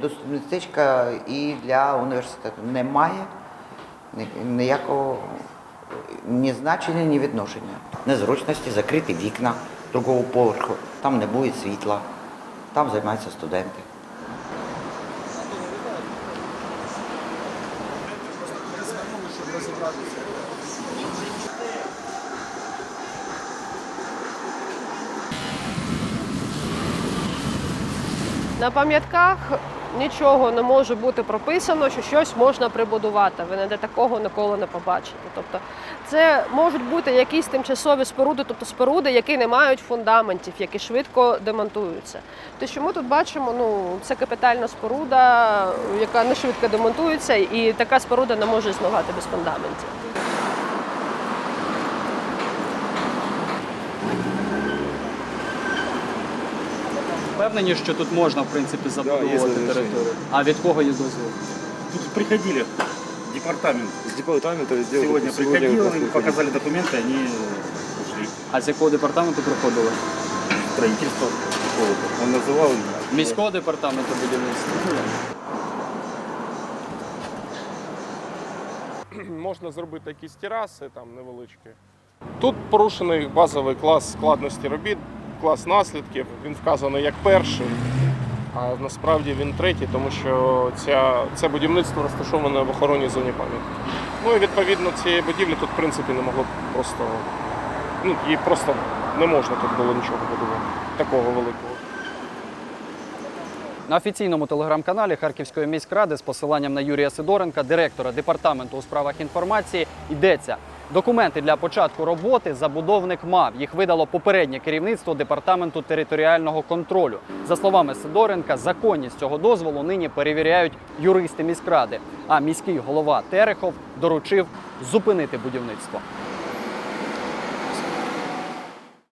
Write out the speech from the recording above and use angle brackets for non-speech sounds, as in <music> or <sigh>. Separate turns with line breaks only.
доступне містечка і для університету. Немає ні- ніякого ні значення, ні відношення. Незручності, закриті вікна другого поверху, там не буде світла, там займаються студенти.
На пам'ятках нічого не може бути прописано, що щось можна прибудувати. Ви ніде такого ніколи не побачите. Тобто, це можуть бути якісь тимчасові споруди, тобто споруди, які не мають фундаментів, які швидко демонтуються. Те, що ми тут бачимо, ну це капітальна споруда, яка не швидко демонтується, і така споруда не може існувати без фундаментів.
Впевнені, що тут можна в принципі забудовувати
разрешение.
територію. А від кого є дозвіл?
Тут приходили департамент.
С департамента сделали.
Сегодня приходил, им показали документы, они ушли.
А з якого департаменту приходили?
Строительство какого-то. Он называл
Міського департаменту будівництва. <clears throat>
можна зробити якісь тераси там невеличкі. Тут порушений базовий клас складності робіт, клас наслідків. Він вказаний як перший, а насправді він третій, тому що ця, це будівництво розташоване в охоронній зоні пам'ятки. Ну і відповідно цієї будівлі тут в принципі не могло просто. Ну, її просто не можна тут було нічого будувати. Такого великого.
На офіційному телеграм-каналі Харківської міськради з посиланням на Юрія Сидоренка, директора департаменту у справах інформації, йдеться. Документи для початку роботи забудовник мав. Їх видало попереднє керівництво департаменту територіального контролю. За словами Сидоренка, законність цього дозволу нині перевіряють юристи міськради. А міський голова Терехов доручив зупинити будівництво.